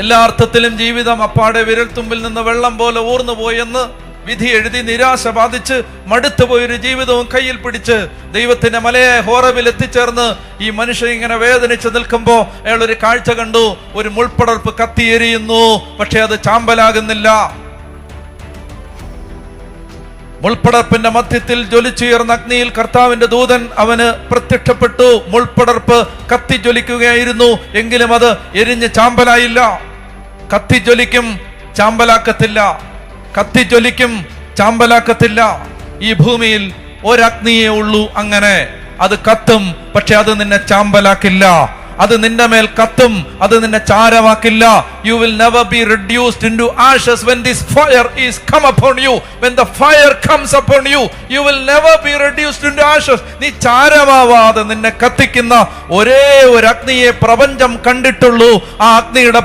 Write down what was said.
എല്ലാ അർത്ഥത്തിലും ജീവിതം അപ്പാടെ വിരൽത്തുമ്പിൽ നിന്ന് വെള്ളം പോലെ ഊർന്നു പോയെന്ന് വിധി എഴുതി നിരാശ ബാധിച്ച് മടുത്തുപോയൊരു ജീവിതവും കയ്യിൽ പിടിച്ച് ദൈവത്തിന്റെ മലയെ ഹോറവിൽ എത്തിച്ചേർന്ന് ഈ മനുഷ്യൻ ഇങ്ങനെ വേദനിച്ച് നിൽക്കുമ്പോൾ അയാൾ ഒരു കാഴ്ച കണ്ടു ഒരു മുൾപ്പടർപ്പ് കത്തിയെരിയുന്നു പക്ഷെ അത് ചാമ്പലാകുന്നില്ല. മുൾപ്പടർപ്പിന്റെ മധ്യത്തിൽ ജ്വലിച്ചുയർന്ന അഗ്നിയിൽ കർത്താവിന്റെ ദൂതൻ അവന് പ്രത്യക്ഷപ്പെട്ടു. മുൾപ്പടർപ്പ് കത്തി ജ്വലിക്കുകയായിരുന്നു. എങ്കിലും അത് എരിഞ്ഞ് ചാമ്പലായില്ല. കത്തി ജ്വലിക്കും ചാമ്പലാക്കത്തില്ല. കത്തി ജ്വലിക്കും ചാമ്പലാക്കത്തില്ല. ഈ ഭൂമിയിൽ ഒരഗ്നിയേ ഉള്ളൂ അങ്ങനെ. അത് കത്തും പക്ഷെ അത് നിന്നെ ചാമ്പലാക്കില്ല. അത് നിന്റെ മേൽ കത്തും അത് നിന്നെ ചാരമാക്കില്ല you will never be reduced into ashes when this fire is come upon you when the fire comes upon you you will never be reduced into ashes നീ ചാരമാവാതെ നിന്നെ കത്തിക്കുന്ന ഒരേ ഒരു അഗ്നിയെ പ്രപഞ്ചം കണ്ടിട്ടുള്ളൂ. ആ അഗ്നിയുടെ